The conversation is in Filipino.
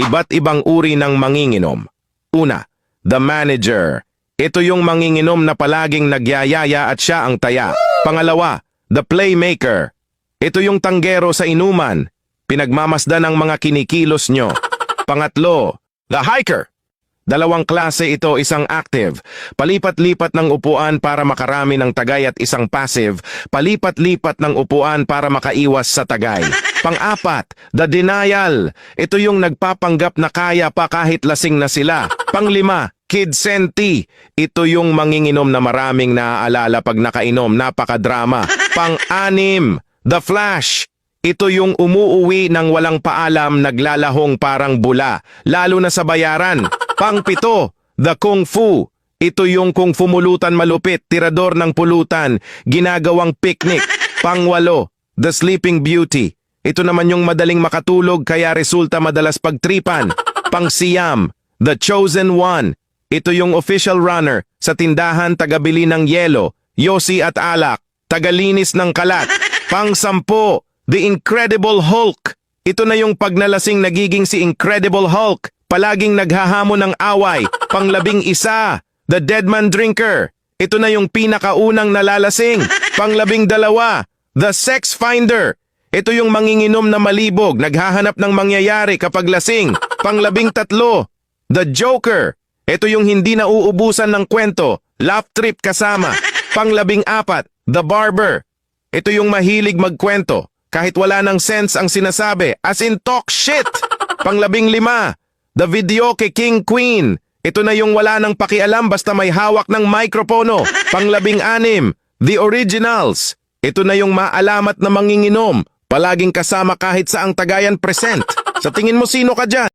Iba't ibang uri ng manginginom. Una, the manager. Ito yung manginginom na palaging nagyayaya at siya ang taya. Pangalawa, the playmaker. Ito yung tanggero sa inuman. Pinagmamasdan ang mga kinikilos nyo. Pangatlo, the hiker. Dalawang klase ito, isang active. Palipat-lipat ng upuan para makarami ng tagay at isang passive. Palipat-lipat ng upuan para makaiwas sa tagay. Pang-apat, the denial. Ito yung nagpapanggap na kaya pa kahit lasing na sila. Panglima, kid senti. Ito yung manginginom na maraming naaalala pag nakainom, napakadrama. Pang-anim, the flash. Ito yung umuuwi ng walang paalam naglalahong parang bula, lalo na sa bayaran. Pangpito, the kung fu. Ito yung kung fumulutan malupit, tirador ng pulutan, ginagawang picnic. Pangwalo, the sleeping beauty. Ito naman yung madaling makatulog kaya resulta madalas pagtripan. Pangsiyam, the chosen one. Ito yung official runner sa tindahan tagabili ng yelo, yosi at alak, tagalinis ng kalat. Pangsampo, the incredible Hulk. Ito na yung pagnalasing nagiging si Incredible Hulk. Palaging naghahamon ng away. Panglabing isa, the dead man drinker. Ito na yung pinakaunang nalalasing. Panglabing dalawa, the sex finder. Ito yung manginginom na malibog, naghahanap ng mangyayari kapag lasing. Panglabing tatlo, the joker. Ito yung hindi na uubusan ng kwento, laugh trip kasama. Panglabing apat, the barber. Ito yung mahilig magkwento, kahit wala ng sense ang sinasabi, as in talk shit. Panglabing lima, the video kay King Queen. Ito na yung wala ng pakialam basta may hawak ng mikropono. Panglabing anim, the originals. Ito na yung maalamat na manginginom, palaging kasama kahit sa ang tagayan present. Sa tingin mo sino ka dyan?